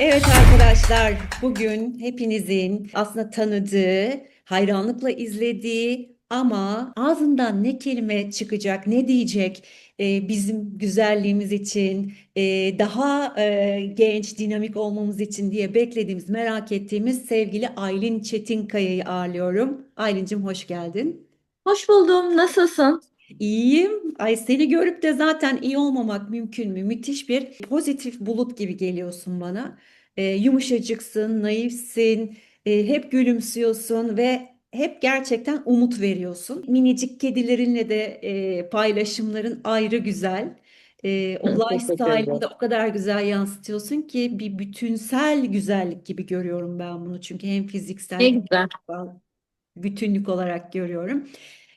Evet arkadaşlar, bugün hepinizin aslında tanıdığı, hayranlıkla izlediği ama ağzından ne kelime çıkacak, ne diyecek e, bizim güzelliğimiz için, e, daha e, genç, dinamik olmamız için diye beklediğimiz, merak ettiğimiz sevgili Aylin Çetinkaya'yı ağırlıyorum. Aylin'cim hoş geldin. Hoş buldum. Nasılsın? İyiyim. Ay seni görüp de zaten iyi olmamak mümkün mü? Müthiş bir pozitif bulut gibi geliyorsun bana. Ee, yumuşacıksın, naifsin, e, hep gülümsüyorsun ve hep gerçekten umut veriyorsun. Minicik kedilerinle de e, paylaşımların ayrı güzel. E, o lifestyle'ını da o kadar güzel yansıtıyorsun ki bir bütünsel güzellik gibi görüyorum ben bunu. Çünkü hem fiziksel Ne hem güzel. bütünlük olarak görüyorum.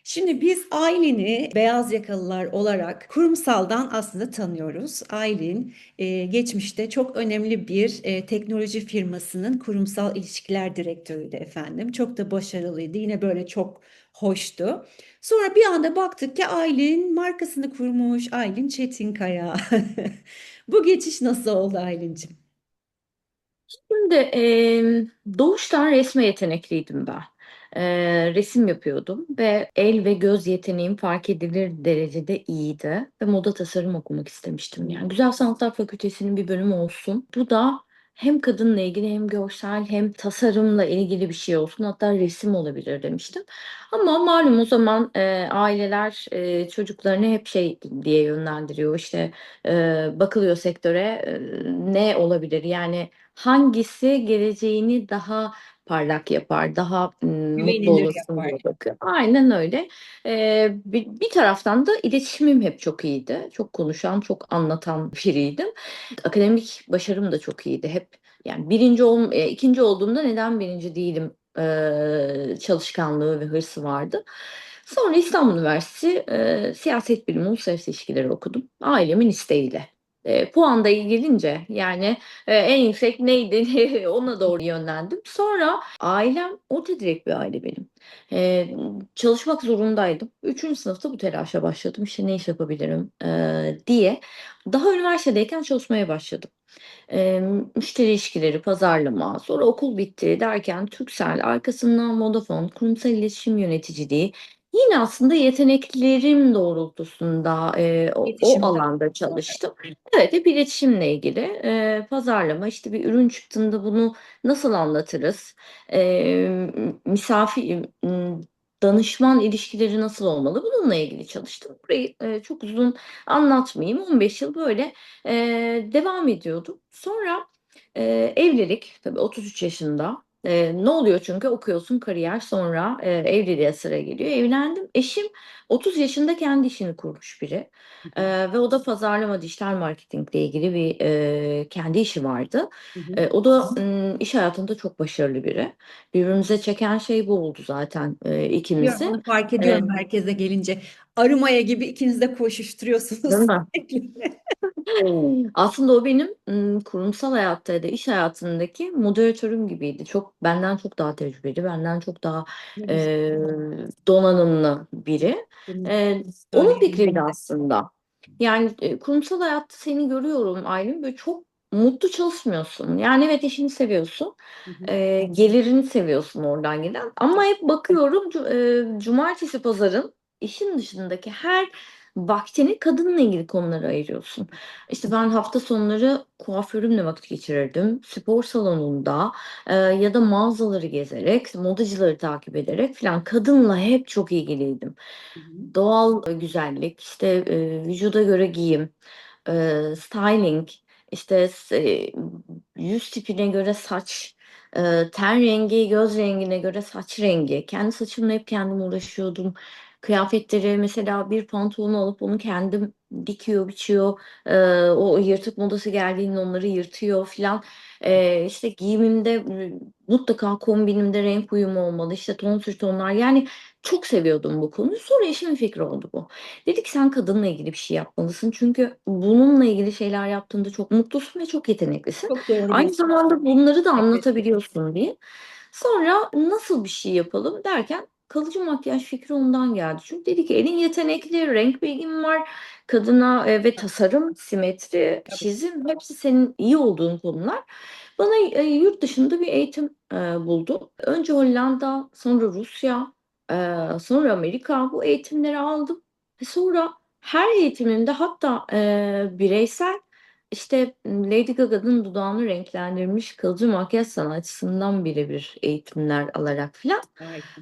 Şimdi biz Aylin'i beyaz yakalılar olarak kurumsaldan aslında tanıyoruz. Aylin e, geçmişte çok önemli bir e, teknoloji firmasının kurumsal ilişkiler direktörüydü efendim. Çok da başarılıydı. Yine böyle çok hoştu. Sonra bir anda baktık ki Aylin markasını kurmuş. Aylin Çetinkaya. Bu geçiş nasıl oldu Aylin'cim? Şimdi em, doğuştan resme yetenekliydim ben. Eee, resim yapıyordum ve el ve göz yeteneğim fark edilir derecede iyiydi ve moda tasarım okumak istemiştim. Yani Güzel Sanatlar Fakültesi'nin bir bölümü olsun. Bu da hem kadınla ilgili hem görsel hem tasarımla ilgili bir şey olsun. Hatta resim olabilir demiştim. Ama malum o zaman eee, aileler eee, çocuklarını hep şey diye yönlendiriyor. İşte eee, bakılıyor sektöre eee, ne olabilir? Yani hangisi geleceğini daha parlak yapar, daha mutlu Güvenilir yapar. diye bakıyor. Aynen öyle. Ee, bir, bir taraftan da iletişimim hep çok iyiydi. Çok konuşan, çok anlatan biriydim. Akademik başarım da çok iyiydi. Hep yani birinci ol, e, ikinci olduğumda neden birinci değilim e, çalışkanlığı ve hırsı vardı. Sonra İstanbul Üniversitesi e, Siyaset Bilimi Uluslararası İlişkileri okudum. Ailemin isteğiyle. E, puan da iyi gelince yani e, en yüksek neydi ona doğru yönlendim. Sonra ailem orta direkt bir aile benim. E, çalışmak zorundaydım. Üçüncü sınıfta bu telaşa başladım. İşte ne iş yapabilirim e, diye. Daha üniversitedeyken çalışmaya başladım. E, müşteri ilişkileri, pazarlama, sonra okul bitti derken Turkcell, arkasından Vodafone, kurumsal iletişim yöneticiliği. Yine aslında yeteneklerim doğrultusunda e, o, o İletişimde. alanda çalıştım. Evet, hep iletişimle ilgili. Eee, pazarlama, işte bir ürün çıktığında bunu nasıl anlatırız? Eee, misafir, ımm, danışman ilişkileri nasıl olmalı? Bununla ilgili çalıştım. Burayı, eee, çok uzun anlatmayayım. 15 yıl böyle, eee, devam ediyordum. Sonra, eee, evlilik, tabii 33 yaşında. Eee, ne oluyor çünkü okuyorsun, kariyer, sonra, eee, evliliğe sıra geliyor. Evlendim. Eşim 30 yaşında kendi işini kurmuş biri. Eee, ve o da pazarlama, dijital marketingle ilgili bir, eee, kendi işi vardı. Eee, o da, ımm, iş hayatında çok başarılı biri. Birbirimize çeken şey bu oldu zaten, Biliyorum, ikimizi. onu fark ediyorum merkeze gelince. Arı maya gibi ikiniz de koşuşturuyorsunuz Değil mi? Aslında o benim, ımm, kurumsal hayatta ya da iş hayatındaki moderatörüm gibiydi. Çok benden çok daha tecrübeli, benden çok daha, Ne güzel. eee, donanımlı biri. Eee, onun fikriydi aslında. Yani, eee, kurumsal hayatta seni görüyorum Aylin, böyle çok mutlu çalışmıyorsun. Yani evet, işini seviyorsun, Hı hı. eee, gelirini seviyorsun oradan gelen ama hep bakıyorum cu eee, cumartesi, pazarın işin dışındaki her vaktini kadınla ilgili konulara ayırıyorsun. İşte ben hafta sonları kuaförümle vakit geçirirdim. Spor salonunda, eee, ya da mağazaları gezerek, modacıları takip ederek filan kadınla hep çok ilgiliydim. Hı hı. Doğal, güzellik, işte, eee, vücuda göre giyim, eee, styling, işte, eee, yüz tipine göre saç, eee, ten rengi, göz rengine göre saç rengi. Kendi saçımla hep kendim uğraşıyordum. Kıyafetleri mesela bir pantolonu alıp onu kendim dikiyor, biçiyor. Eee, o yırtık modası geldiğinde onları yırtıyor filan. Eee, işte giyimimde, ııı, mutlaka kombinimde renk uyumu olmalı, işte ton sür tonlar. Yani çok seviyordum bu konuyu. Sonra eşimin fikri oldu bu. Dedi ki sen kadınla ilgili bir şey yapmalısın. Çünkü bununla ilgili şeyler yaptığında çok mutlusun ve çok yeteneklisin. Çok doğru Aynı zamanda bunları da anlatabiliyorsun diye. Sonra nasıl bir şey yapalım derken kalıcı makyaj fikri ondan geldi. Çünkü dedi ki elin yetenekli, renk bilgin var, kadına e, ve tasarım, simetri, çizim hepsi senin iyi olduğun konular. Bana e, yurt dışında bir eğitim e, buldu. Önce Hollanda, sonra Rusya, e, sonra Amerika bu eğitimleri aldım. Ve sonra her eğitimimde hatta e, bireysel işte Lady Gaga'nın dudağını renklendirmiş kalıcı makyaj sanatçısından birebir eğitimler alarak filan.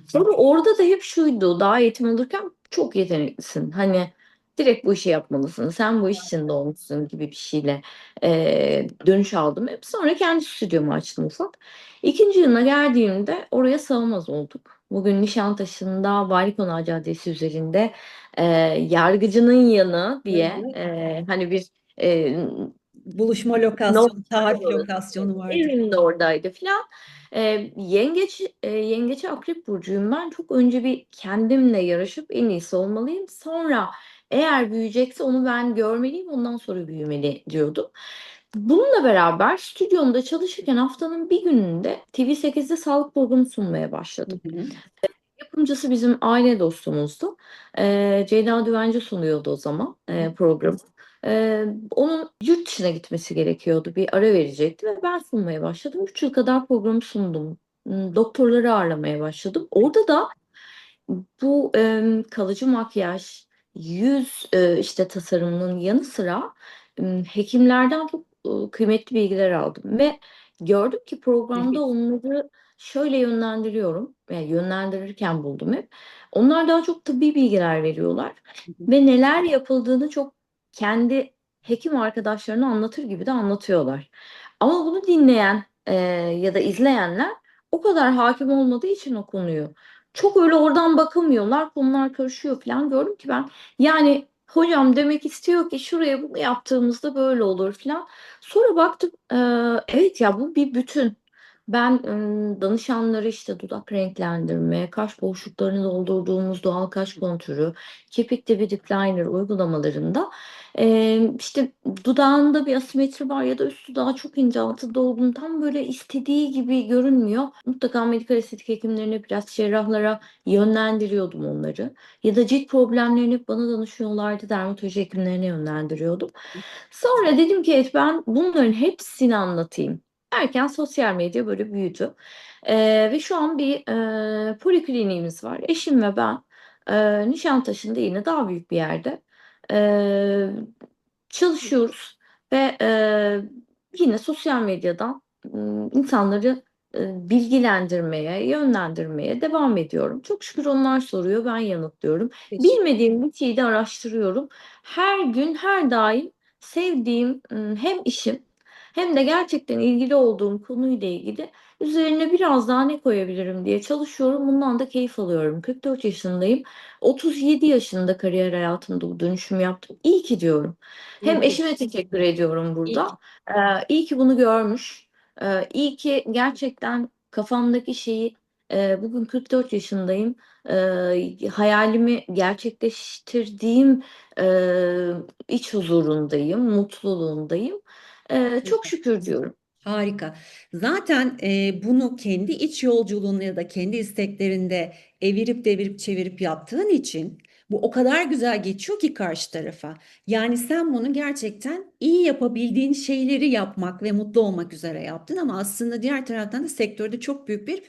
Sonra orada da hep şuydu, daha eğitim alırken çok yeteneklisin. Hani direkt bu işi yapmalısın, sen bu iş içinde olmuşsun gibi bir şeyle eee, dönüş aldım. Hep sonra kendi stüdyomu açtım ufak. İkinci yılına geldiğimde oraya sığamaz olduk. Bugün Nişantaşı'nda Vali Konağı Caddesi üzerinde eee, Yargıcının Yanı diye eee, hani bir eee Buluşma lokasyonu, tarih orası. lokasyonu vardı. Evim de oradaydı filan. Ee, yengeç, e, yengeçe akrep burcuyum ben. Çok önce bir kendimle yarışıp en iyisi olmalıyım. Sonra eğer büyüyecekse onu ben görmeliyim. Ondan sonra büyümeli diyordum. Bununla beraber stüdyomda çalışırken haftanın bir gününde TV8'de sağlık programı sunmaya başladım. Hı hı. Yapımcısı bizim aile dostumuzdu. Ee, Ceyda Düvenci sunuyordu o zaman e, programı. Ee, onun yurt dışına gitmesi gerekiyordu. Bir ara verecekti ve ben sunmaya başladım. Üç yıl kadar programı sundum. Doktorları ağırlamaya başladım. Orada da bu e, kalıcı makyaj, yüz e, işte tasarımının yanı sıra e, hekimlerden çok e, kıymetli bilgiler aldım ve gördüm ki programda onları şöyle yönlendiriyorum, yani yönlendirirken buldum hep. Onlar daha çok tıbbi bilgiler veriyorlar ve neler yapıldığını çok kendi hekim arkadaşlarına anlatır gibi de anlatıyorlar. Ama bunu dinleyen e, ya da izleyenler o kadar hakim olmadığı için o konuyu çok öyle oradan bakamıyorlar. Konular karışıyor falan. Gördüm ki ben yani hocam demek istiyor ki şuraya bunu yaptığımızda böyle olur falan. Sonra baktım e, evet ya bu bir bütün. Ben danışanları işte dudak renklendirme, kaş boşluklarını doldurduğumuz doğal kaş kontürü, kirpik dibi dip liner uygulamalarında e, işte dudağında bir asimetri var ya da üst dudağı çok ince altı dolgun tam böyle istediği gibi görünmüyor. Mutlaka medikal estetik hekimlerine biraz cerrahlara yönlendiriyordum onları. Ya da cilt problemlerini hep bana danışıyorlardı. Dermatoloji hekimlerine yönlendiriyordum. Sonra dedim ki evet ben bunların hepsini anlatayım. Derken sosyal medya böyle büyüdü. Ee, ve şu an bir e, polikliniğimiz var. Eşim ve ben e, Nişantaşı'nda yine daha büyük bir yerde e, çalışıyoruz. Ve e, yine sosyal medyadan insanları e, bilgilendirmeye, yönlendirmeye devam ediyorum. Çok şükür onlar soruyor, ben yanıtlıyorum. Teşekkür Bilmediğim bir şeyi de araştırıyorum. Her gün, her daim sevdiğim hem işim hem de gerçekten ilgili olduğum konuyla ilgili üzerine biraz daha ne koyabilirim diye çalışıyorum. Bundan da keyif alıyorum. 44 yaşındayım. 37 yaşında kariyer hayatımda bu dönüşümü yaptım. İyi ki diyorum. Hem eşime teşekkür ediyorum İyi burada. ki. Ee, iyi ki bunu görmüş. Ee, iyi ki gerçekten kafamdaki şeyi e, bugün 44 yaşındayım. Ee, hayalimi gerçekleştirdiğim e, iç huzurundayım, mutluluğundayım. Ee, çok şükür diyorum. Harika. Zaten e, bunu kendi iç yolculuğunu ya da kendi isteklerinde evirip devirip çevirip yaptığın için bu o kadar güzel geçiyor ki karşı tarafa. Yani sen bunu gerçekten iyi yapabildiğin şeyleri yapmak ve mutlu olmak üzere yaptın ama aslında diğer taraftan da sektörde çok büyük bir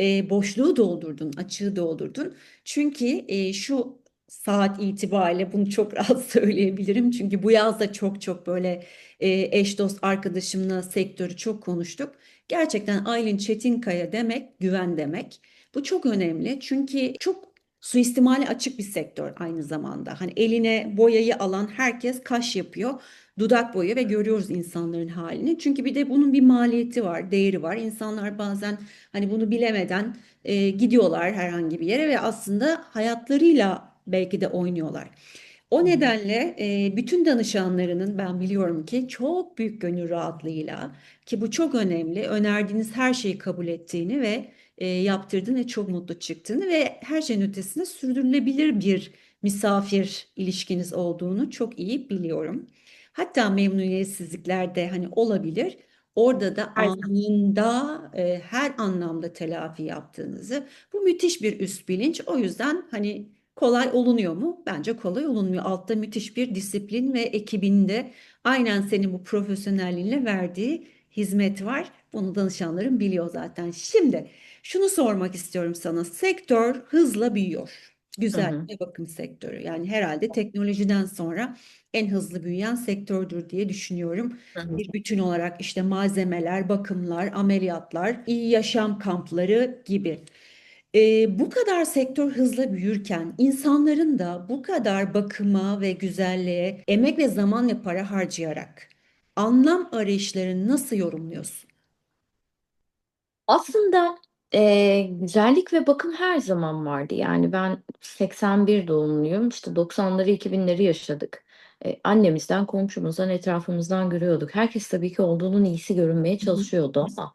e, boşluğu doldurdun, açığı doldurdun. Çünkü e, şu saat itibariyle bunu çok rahat söyleyebilirim. Çünkü bu yaz da çok çok böyle e, eş dost arkadaşımla sektörü çok konuştuk. Gerçekten Aylin Çetinkaya demek güven demek. Bu çok önemli çünkü çok suistimale açık bir sektör aynı zamanda. Hani eline boyayı alan herkes kaş yapıyor, dudak boyuyor ve görüyoruz insanların halini. Çünkü bir de bunun bir maliyeti var, değeri var. İnsanlar bazen hani bunu bilemeden e, gidiyorlar herhangi bir yere ve aslında hayatlarıyla belki de oynuyorlar. O nedenle e, bütün danışanlarının ben biliyorum ki çok büyük gönül rahatlığıyla ki bu çok önemli. Önerdiğiniz her şeyi kabul ettiğini ve e, yaptırdığını ve çok mutlu çıktığını ve her şeyin ötesinde sürdürülebilir bir misafir ilişkiniz olduğunu çok iyi biliyorum. Hatta memnuniyetsizlikler de hani olabilir. Orada da anında e, her anlamda telafi yaptığınızı. Bu müthiş bir üst bilinç. O yüzden hani kolay olunuyor mu? Bence kolay olunmuyor. Altta müthiş bir disiplin ve ekibinde aynen senin bu profesyonelliğinle verdiği hizmet var. Bunu danışanların biliyor zaten. Şimdi şunu sormak istiyorum sana. Sektör hızla büyüyor. Hı Güzel hı. ve bakım sektörü. Yani herhalde teknolojiden sonra en hızlı büyüyen sektördür diye düşünüyorum. Hı hı. Bir bütün olarak işte malzemeler, bakımlar, ameliyatlar, iyi yaşam kampları gibi. Ee, bu kadar sektör hızla büyürken insanların da bu kadar bakıma ve güzelliğe emek ve zaman ve para harcayarak anlam arayışlarını nasıl yorumluyorsun? Aslında e, güzellik ve bakım her zaman vardı. Yani ben 81 doğumluyum. İşte 90'ları 2000'leri yaşadık. E, annemizden, komşumuzdan, etrafımızdan görüyorduk. Herkes tabii ki olduğunun iyisi görünmeye Hı hı. çalışıyordu ama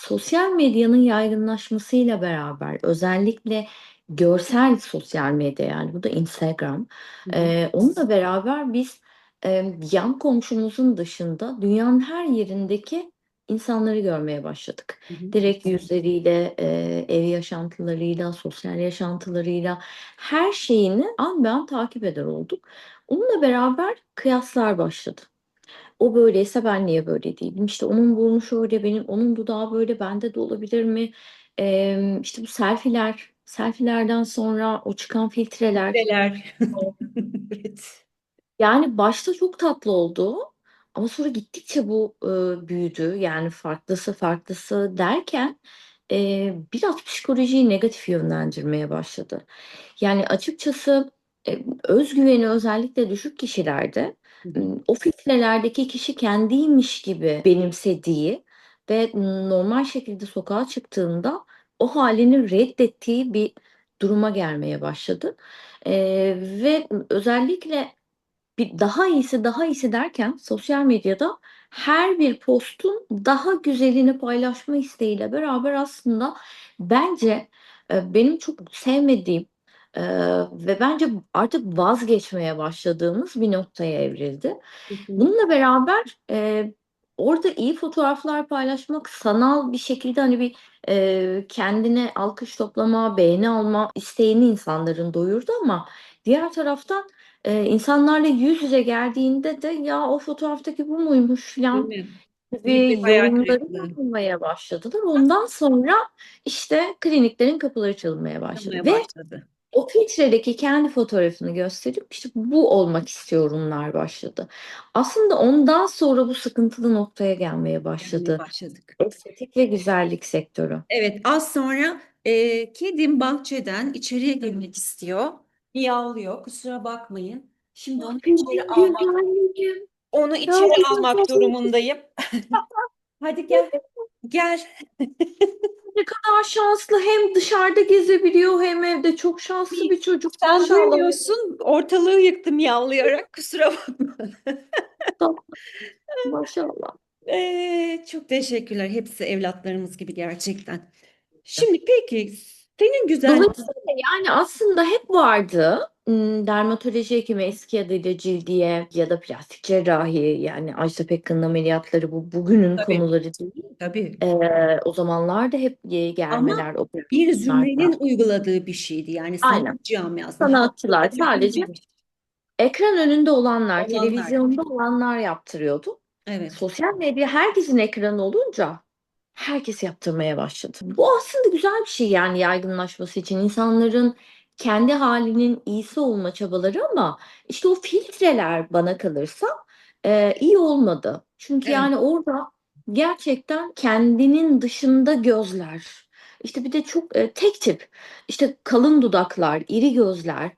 sosyal medyanın yaygınlaşmasıyla beraber özellikle görsel sosyal medya yani bu da Instagram. Hı hı. onunla beraber biz e, yan komşumuzun dışında dünyanın her yerindeki insanları görmeye başladık. Hı hı. Direkt yüzleriyle, e, ev yaşantılarıyla, sosyal yaşantılarıyla her şeyini an be an takip eder olduk. Onunla beraber kıyaslar başladı. O böyleyse ben niye böyle değilim? İşte onun burnu şöyle, benim onun dudağı böyle, bende de olabilir mi? E, işte bu selfiler, selfilerden sonra o çıkan filtreler. Filtreler. Evet. Yani başta çok tatlı oldu ama sonra gittikçe bu e, büyüdü. Yani farklısı farklısı derken e, biraz psikolojiyi negatif yönlendirmeye başladı. Yani açıkçası e, özgüveni özellikle düşük kişilerde. O filtrelerdeki kişi kendiymiş gibi benimsediği ve normal şekilde sokağa çıktığında o halini reddettiği bir duruma gelmeye başladı. E, ve özellikle bir daha iyisi daha iyisi derken sosyal medyada her bir postun daha güzelini paylaşma isteğiyle beraber aslında bence benim çok sevmediğim e, ve bence artık vazgeçmeye başladığımız bir noktaya evrildi. Bununla beraber e, orada iyi fotoğraflar paylaşmak sanal bir şekilde hani bir e, kendine alkış toplama, beğeni alma isteğini insanların doyurdu ama diğer taraftan e, insanlarla yüz yüze geldiğinde de ya o fotoğraftaki bu muymuş falan hayal yorumları yapmaya başladılar. Ondan sonra işte kliniklerin kapıları çalınmaya başladı Yapmaya ve başladı. O filtredeki kendi fotoğrafını gösterip işte bu olmak istiyorumlar başladı. Aslında ondan sonra bu sıkıntılı noktaya gelmeye başladı. başladık. Estetik ve güzellik sektörü. Evet, az sonra e, kedim bahçeden içeriye girmek istiyor. Miyavlıyor. Kusura bakmayın. Şimdi onu içeri almak, onu içeri almak durumundayım. Hadi gel, gel. ne kadar şanslı. Hem dışarıda gezebiliyor hem evde. Çok şanslı bir çocuk. Sen duymuyorsun, ortalığı yıktım yavlayarak. Kusura bakma. Maşallah. Ee, çok teşekkürler. Hepsi evlatlarımız gibi gerçekten. Şimdi peki, senin güzel Dolayısıyla yani aslında hep vardı. Hmm, Dermatoloji hekimi eski adıyla cildiye ya da plastik cerrahi yani Ajda Pekkan'ın ameliyatları bu bugünün Tabii. konuları değil. tabii. Ee, o zamanlarda hep Ama germeler, bir zümrenin uyguladığı bir şeydi. Yani sanat camiasında halk Sanatçılar sadece ekran önünde olanlar, olanlar. televizyonda olanlar yaptırıyordu. Evet. Sosyal medya herkesin ekranı olunca herkes yaptırmaya başladı. Bu aslında güzel bir şey yani yaygınlaşması için insanların kendi halinin iyisi olma çabaları ama işte o filtreler bana kalırsa e, iyi olmadı. Çünkü Evet. yani orada gerçekten kendinin dışında gözler. İşte bir de çok e, tek tip. İşte kalın dudaklar, iri gözler,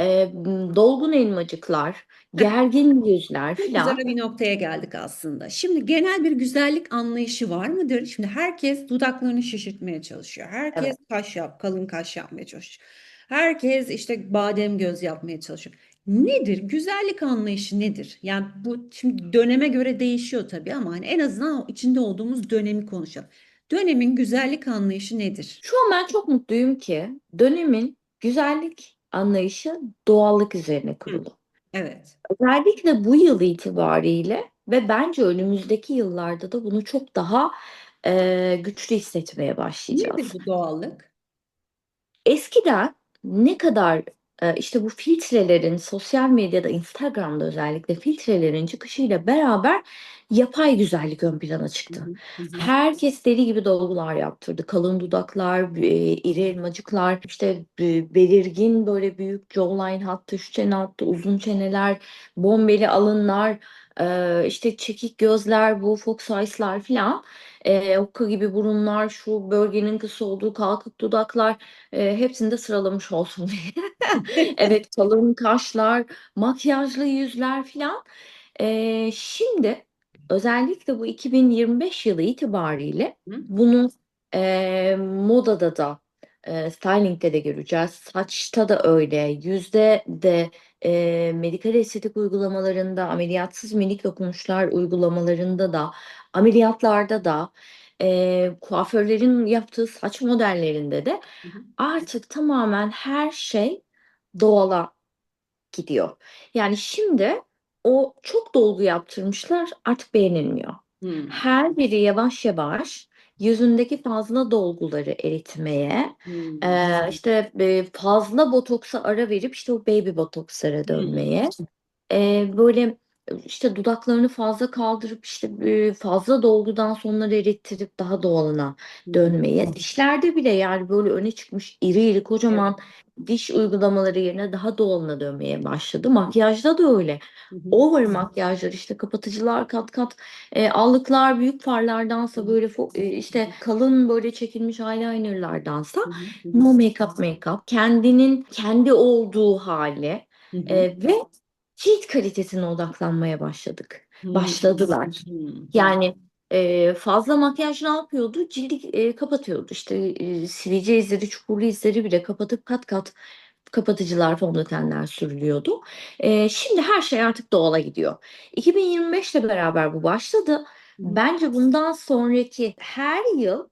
e, dolgun elmacıklar, gergin yüzler Çok filan. güzel bir noktaya geldik aslında. Şimdi genel bir güzellik anlayışı var mıdır? Şimdi herkes dudaklarını şişirtmeye çalışıyor. Herkes Evet. kaş yap, kalın kaş yapmaya çalışıyor. Herkes işte badem göz yapmaya çalışıyor. Nedir? Güzellik anlayışı nedir? Yani bu şimdi döneme göre değişiyor tabii ama hani en azından içinde olduğumuz dönemi konuşalım. Dönemin güzellik anlayışı nedir? Şu an ben çok mutluyum ki dönemin güzellik anlayışı doğallık üzerine Hı, kurulu. Evet. Özellikle bu yıl itibariyle ve bence önümüzdeki yıllarda da bunu çok daha e, güçlü hissetmeye başlayacağız. Nedir bu doğallık? Eskiden ne kadar işte bu filtrelerin sosyal medyada, Instagram'da özellikle filtrelerin çıkışıyla beraber yapay güzellik ön plana çıktı. Herkes deli gibi dolgular yaptırdı. Kalın dudaklar, e, iri elmacıklar, işte belirgin böyle büyük jawline hattı, şu çene hattı, uzun çeneler, bombeli alınlar, e, işte çekik gözler, bu fox eyes'lar filan. E, okka gibi burunlar, şu bölgenin kısa olduğu kalkık dudaklar, e, hepsini de sıralamış olsun diye. Evet, kalın kaşlar, makyajlı yüzler filan. E, şimdi özellikle bu 2025 yılı itibariyle Hı. bunu e, modada da e, styling'de de göreceğiz. Saçta da öyle, yüzde de e, medikal estetik uygulamalarında, ameliyatsız minik dokunuşlar uygulamalarında da, ameliyatlarda da, e, kuaförlerin yaptığı saç modellerinde de Hı hı. artık tamamen her şey doğala gidiyor. Yani şimdi o çok dolgu yaptırmışlar artık beğenilmiyor. Hmm. Her biri yavaş yavaş yüzündeki fazla dolguları eritmeye, Hmm. eee, işte e, fazla botoksa ara verip işte o baby botokslara Hmm. dönmeye, eee, böyle işte dudaklarını fazla kaldırıp işte fazla dolgudan sonra erittirip daha doğalına hı. dönmeye, dişlerde bile yani böyle öne çıkmış iri iri kocaman diş uygulamaları yerine daha doğalına dönmeye başladı. Makyajda da öyle. Hı. Over makyajlar işte kapatıcılar kat kat e, allıklar büyük farlardansa böyle e, işte kalın böyle çekilmiş eyelinerlardansa Hı hı. Hı hı. no make-up make-up kendinin kendi olduğu hali e, ve cilt kalitesine odaklanmaya başladık. Hmm. Başladılar. Hmm. Yani e, fazla makyaj ne yapıyordu? Cildi e, kapatıyordu. İşte e, sivilce izleri, çukurlu izleri bile kapatıp kat kat kapatıcılar, fondötenler sürülüyordu. E, şimdi her şey artık doğala gidiyor. 2025 ile beraber bu başladı. Bence bundan sonraki her yıl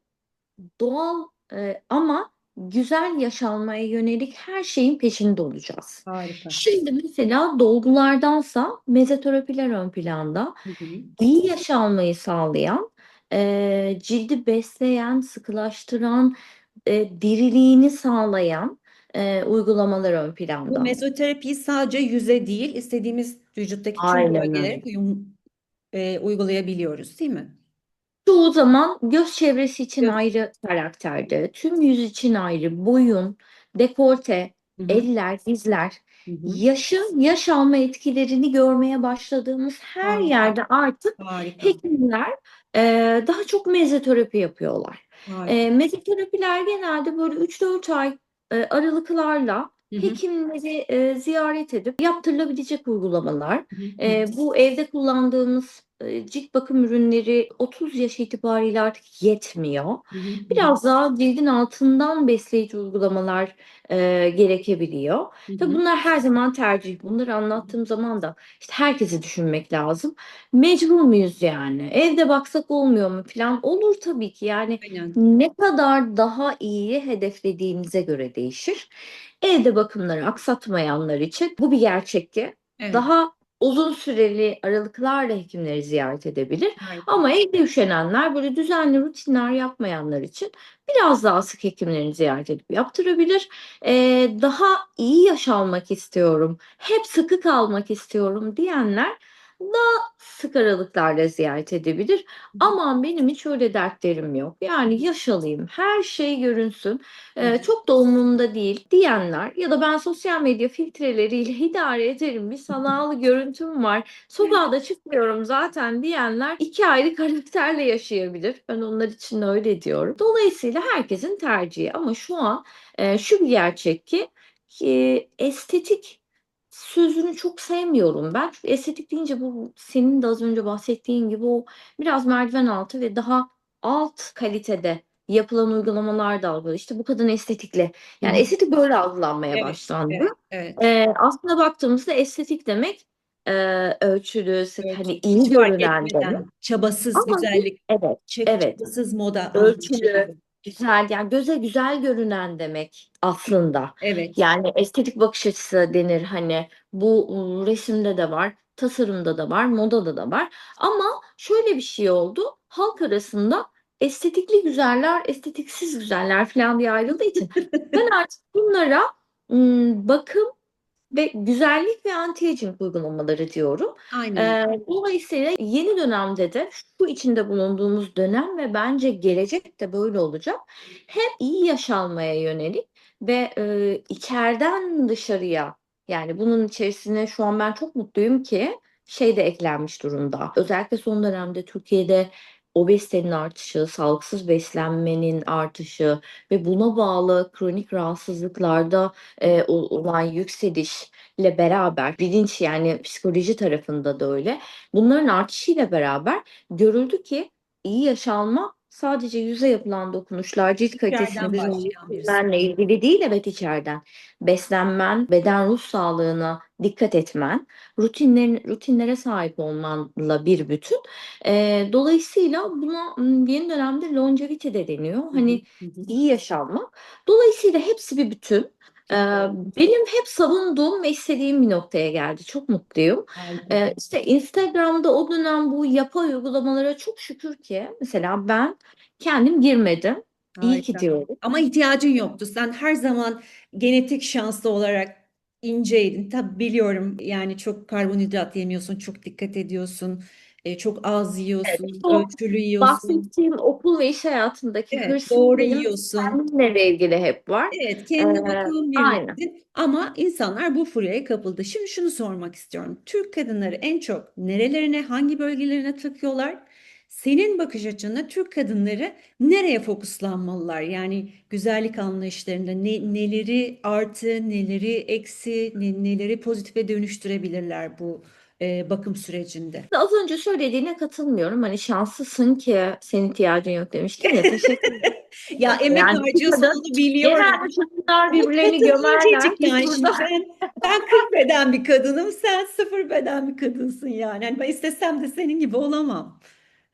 doğal e, ama güzel yaşanmaya yönelik her şeyin peşinde olacağız. Harika. Şimdi mesela dolgulardansa mezoterapiler ön planda. Hı hı. İyi yaş almayı sağlayan, eee, cildi besleyen, sıkılaştıran, eee, diriliğini sağlayan eee, uygulamalar ön Bu planda. mezoterapiyi sadece yüze değil, istediğimiz vücuttaki tüm bölgelere e, uygulayabiliyoruz, değil mi? Çoğu zaman göz çevresi için Göz- ayrı karakterde, tüm yüz için ayrı, boyun, dekolte, Hı hı. eller, dizler, Hı hı. yaşın yaş alma etkilerini görmeye başladığımız her Harika. yerde artık Harika. hekimler eee, daha çok mezoterapi yapıyorlar. Harika. Eee mezoterapiler genelde böyle 3-4 ay eee, aralıklarla Hı hı. hekimleri eee, ziyaret edip yaptırılabilecek uygulamalar. Hı hı. Hı Eee, bu evde kullandığımız cilt bakım ürünleri 30 yaş itibariyle artık yetmiyor. Biraz daha cildin altından besleyici uygulamalar eee, gerekebiliyor. Tabii bunlar her zaman tercih. Bunları anlattığım zaman da işte herkesi düşünmek lazım. Mecbur muyuz yani? Evde baksak olmuyor mu falan? Olur tabii ki. Yani Aynen. ne kadar daha iyi hedeflediğinize göre değişir. Evde bakımları aksatmayanlar için bu bir gerçek ki Evet. daha uzun süreli aralıklarla hekimleri ziyaret edebilir. Harika. Ama evde üşenenler, böyle düzenli rutinler yapmayanlar için biraz daha sık hekimlerini ziyaret edip yaptırabilir. Ee, daha iyi yaş almak istiyorum, hep sıkı kalmak istiyorum diyenler daha sık aralıklarla ziyaret edebilir. Aman benim hiç öyle dertlerim yok. Yani yaş alayım, her şey görünsün, hı. çok da umurumda değil diyenler ya da ben sosyal medya filtreleriyle idare ederim, bir sanal görüntüm var, sokağa da çıkmıyorum zaten diyenler iki ayrı karakterle yaşayabilir. Ben onlar için öyle diyorum. Dolayısıyla herkesin tercihi ama şu an e, şu bir gerçek ki e, estetik sözünü çok sevmiyorum ben. Çünkü estetik deyince bu senin de az önce bahsettiğin gibi o biraz merdiven altı ve daha alt kalitede yapılan uygulamalar da algılanıyor. İşte bu kadın estetikle. Yani hı. estetik böyle algılanmaya Evet. başlandı. Evet. Evet. Ee, aslında baktığımızda estetik demek e, ölçülü, sık hani iyi görünen demek. çabasız Ama güzellik, evet, ç- evet, çabasız moda ölçülü. Güzel yani göze güzel görünen demek aslında. Evet. Yani estetik bakış açısı denir hani bu ıı, resimde de var. tasarımda da var, modada da var. Ama şöyle bir şey oldu. Halk arasında estetikli güzeller, estetiksiz güzeller falan diye ayrıldığı için ben artık bunlara ım, bakım ve güzellik ve anti-aging uygulamaları diyorum. Aynen. Ee, dolayısıyla yeni dönemde de şu içinde bulunduğumuz dönem ve bence gelecek de böyle olacak. Hem iyi yaşalmaya yönelik ve e, içeriden dışarıya yani bunun içerisine şu an ben çok mutluyum ki şey de eklenmiş durumda. Özellikle son dönemde Türkiye'de obezitenin artışı, sağlıksız beslenmenin artışı ve buna bağlı kronik rahatsızlıklarda e, olan yükselişle beraber bilinç yani psikoloji tarafında da öyle. Bunların artışıyla beraber görüldü ki iyi yaşalma sadece yüze yapılan dokunuşlar, cilt kalitesini ettirmenle ilgili değil evet içeriden. Beslenmen, beden ruh sağlığına dikkat etmen, rutinlerin, rutinlere sahip olmanla bir bütün. Ee, dolayısıyla buna yeni dönemde longevity de deniyor. Hani iyi yaşanmak. Dolayısıyla hepsi bir bütün. Ee, benim hep savunduğum ve istediğim bir noktaya geldi. Çok mutluyum. Harika. Ee, işte Instagram'da o dönem bu yapay uygulamalara çok şükür ki mesela ben kendim girmedim. İyi ki Harika. diyorum. Ama ihtiyacın yoktu. Sen her zaman genetik şanslı olarak inceydin. Tabii biliyorum yani çok karbonhidrat yemiyorsun, çok dikkat ediyorsun, e, çok az yiyorsun, Çok ölçülü yiyorsun. bahsettiğim okul ve iş hayatındaki Evet, hırsım doğru yiyorsun. kendimle ilgili hep var. Evet, kendine Ee, birlikte ama insanlar bu furyaya kapıldı. Şimdi şunu sormak istiyorum. Türk kadınları en çok nerelerine, hangi bölgelerine takıyorlar? Senin bakış açında Türk kadınları nereye fokuslanmalılar? Yani güzellik anlayışlarında ne, neleri artı, neleri eksi, ne- neleri pozitife dönüştürebilirler bu e, bakım sürecinde? Az önce söylediğine katılmıyorum. Hani şanslısın ki senin ihtiyacın yok demiştin ya. Teşekkür ederim. Ya emek Yani onu biliyorum. genelde Ama birbirlerini gömerler. yani burada ben ben 40 beden bir kadınım sen sıfır beden bir kadınsın yani. Hani ben istesem de senin gibi olamam.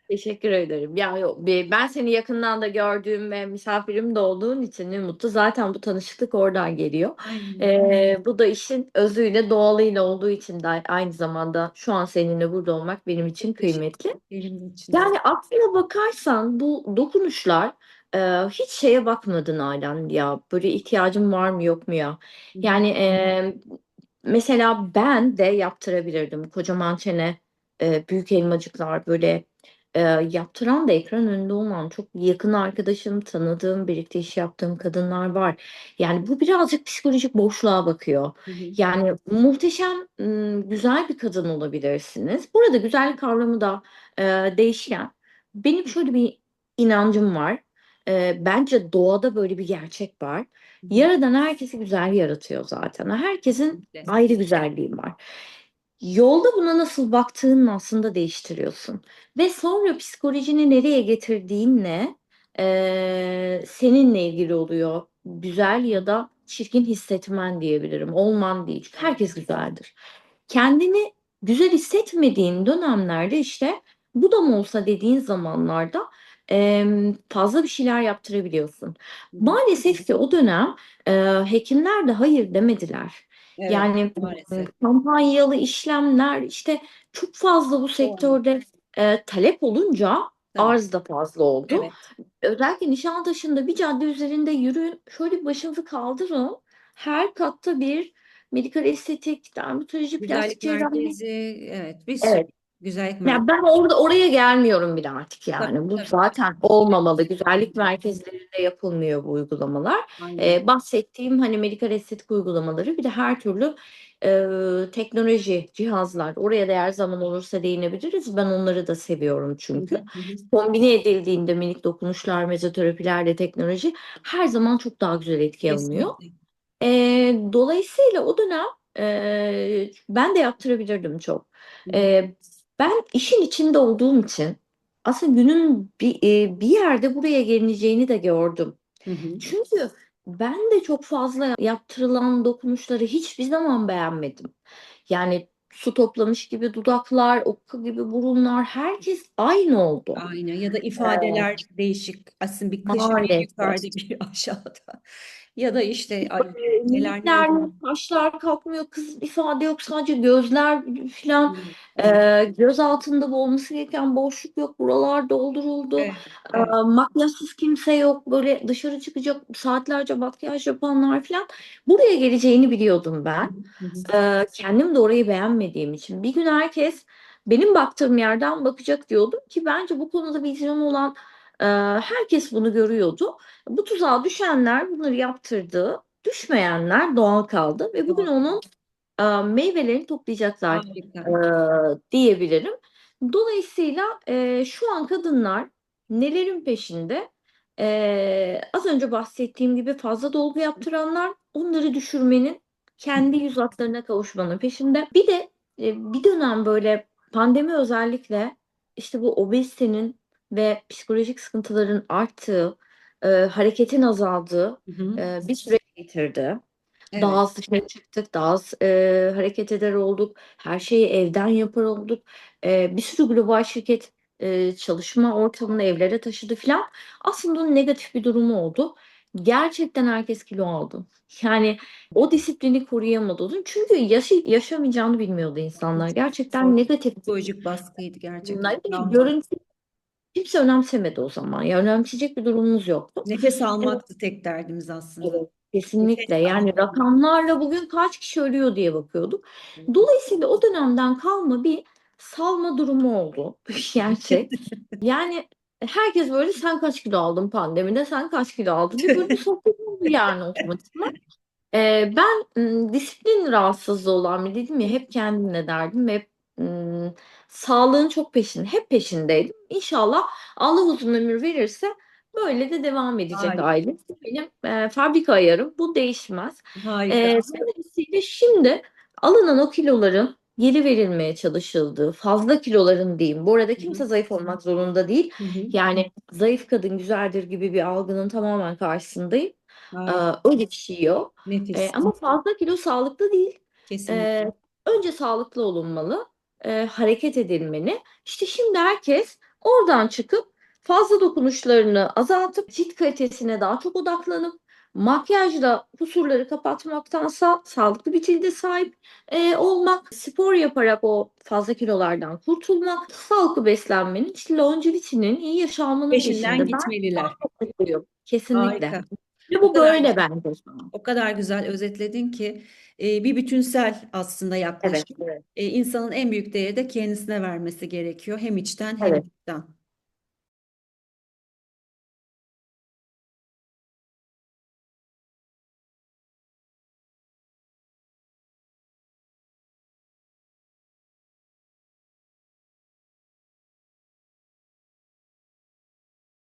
Teşekkür ederim. Ya yok, ben seni yakından da gördüğüm ve misafirim de olduğun için ne mutlu. Zaten bu tanışıklık oradan geliyor. Aynen. Bu da işin özüyle, doğalıyla olduğu için de aynı zamanda şu an seninle burada olmak benim için kıymetli. Benim için de. Yani aslına bakarsan bu dokunuşlar e, hiç şeye bakmadın Nalan ya böyle ihtiyacım var mı yok mu ya? Yani e, mesela ben de yaptırabilirdim kocaman çene e, büyük elmacıklar böyle e, yaptıran da ekran önünde olan çok yakın arkadaşım tanıdığım birlikte iş yaptığım kadınlar var. Yani bu birazcık psikolojik boşluğa bakıyor. Hı hı. Yani muhteşem, güzel bir kadın olabilirsiniz. Burada güzellik kavramı da e, değişken. Benim şöyle bir inancım var. E, bence doğada böyle bir gerçek var. Yaradan herkesi güzel yaratıyor zaten. Herkesin Kesinlikle. ayrı güzelliği var. Yolda buna nasıl baktığın aslında değiştiriyorsun. Ve sonra psikolojini nereye getirdiğinle e, seninle ilgili oluyor. Güzel ya da çirkin hissetmen diyebilirim. Olman değil. Çünkü herkes güzeldir. Kendini güzel hissetmediğin dönemlerde işte bu da mı olsa dediğin zamanlarda e, fazla bir şeyler yaptırabiliyorsun. Maalesef ki o dönem e, hekimler de hayır demediler. Evet, Yani maalesef. kampanyalı işlemler işte çok fazla bu sektörde e, talep olunca Tabii. arz da fazla oldu. Evet. Özellikle Nişantaşı'nda bir cadde üzerinde yürüyün, şöyle bir başınızı kaldırın. Her katta bir medikal estetik, dermatoloji, plastik cerrahi. evet bir sürü Evet. Güzellik merkezi. Ya ben orada oraya gelmiyorum bile artık yani. Tabii, Bu tabii. zaten olmamalı. Güzellik merkezlerinde yapılmıyor bu uygulamalar. Aynen. Ee, bahsettiğim hani medikal estetik uygulamaları bir de her türlü e, teknoloji, cihazlar. Oraya da her zaman olursa değinebiliriz. Ben onları da seviyorum çünkü. Hı. Kombine edildiğinde minik dokunuşlar, mezoterapilerle teknoloji her zaman çok daha güzel etki alınıyor. Ee, dolayısıyla o dönem e, ben de yaptırabilirdim çok. Ee, ben işin içinde olduğum için aslında günün bir, e, bir yerde buraya gelineceğini de gördüm. Hı hı. Çünkü ben de çok fazla yaptırılan dokunuşları hiçbir zaman beğenmedim. Yani su toplamış gibi dudaklar, okka gibi burunlar, herkes aynı oldu. Aynen ya da ifadeler değişik. Aslında bir kaşı bir yukarıda bir aşağıda. Ya da işte ay, neler neler. kaşlar kalkmıyor, kız ifade yok, sadece gözler falan. Evet, Ee, göz altında olması gereken boşluk yok. Buralar dolduruldu. evet, evet. makyajsız kimse yok. Böyle dışarı çıkacak saatlerce makyaj yapanlar falan. Buraya geleceğini biliyordum ben. Ee, kendim de orayı beğenmediğim için. Bir gün herkes benim baktığım yerden bakacak diyordum ki bence bu konuda vizyonu olan e, herkes bunu görüyordu. Bu tuzağa düşenler bunları yaptırdı. Düşmeyenler doğal kaldı ve bugün onun e, meyvelerini toplayacaklar e, diyebilirim. Dolayısıyla e, şu an kadınlar nelerin peşinde? E, az önce bahsettiğim gibi fazla dolgu yaptıranlar onları düşürmenin kendi yüz hatlarına kavuşmanın peşinde. Bir de e, bir dönem böyle pandemi özellikle işte bu obezitenin ve psikolojik sıkıntıların arttığı, e, hareketin azaldığı Hı hı. e, bir süreç getirdi. Evet. Daha az dışarı çıktık, daha az e, hareket eder olduk, her şeyi evden yapar olduk. E, bir sürü global şirket e, çalışma ortamını evlere taşıdı filan. Aslında onun negatif bir durumu oldu. Gerçekten herkes kilo aldı. Yani o disiplini koruyamadı. Çünkü yaşı, yaşamayacağını bilmiyordu insanlar. Gerçekten Zor. negatif Psikolojik baskıydı gerçekten. Travma. Görüntü kimse önemsemedi o zaman. Ya önemseyecek bir durumumuz yoktu. Nefes almaktı tek derdimiz aslında. Evet, kesinlikle. Yani rakamlarla bugün kaç kişi ölüyor diye bakıyorduk. Dolayısıyla o dönemden kalma bir salma durumu oldu. Gerçek. Yani herkes böyle sen kaç kilo aldın pandemide, sen kaç kilo aldın diye böyle bir sohbet oldu yani otomatikman. Ee, ben disiplin rahatsızlığı olan bir dedim ya hep kendimle derdim ve ım, sağlığın çok peşinde, hep peşindeydim. İnşallah Allah uzun ömür verirse böyle de devam edecek Harika. aile. Benim e, fabrika ayarım bu değişmez. Harika. Ee, dolayısıyla şimdi alınan o kiloların geri verilmeye çalışıldığı, fazla kiloların diyeyim. Bu arada kimse hı. zayıf olmak zorunda değil. Hı hı. Yani zayıf kadın güzeldir gibi bir algının tamamen karşısındayım. Ee, Harika. öyle bir şey yok. Ee, Nefis. ama fazla kilo sağlıklı değil. Kesinlikle. Ee, önce sağlıklı olunmalı, e, hareket edilmeli. İşte şimdi herkes oradan çıkıp fazla dokunuşlarını azaltıp cilt kalitesine daha çok odaklanıp makyajla kusurları kapatmaktansa sağlıklı bir cilde sahip e, olmak, spor yaparak o fazla kilolardan kurtulmak, sağlıklı beslenmenin, işte longevity'nin, iyi yaşamının Peşinden. Ben gitmeliler. Kesinlikle. Harika. Ve bu böyle bence. O kadar güzel özetledin ki e, bir bütünsel aslında Evet, yaklaşım. evet. E, insanın en büyük değeri de kendisine vermesi gerekiyor. Hem içten hem Evet. dıştan.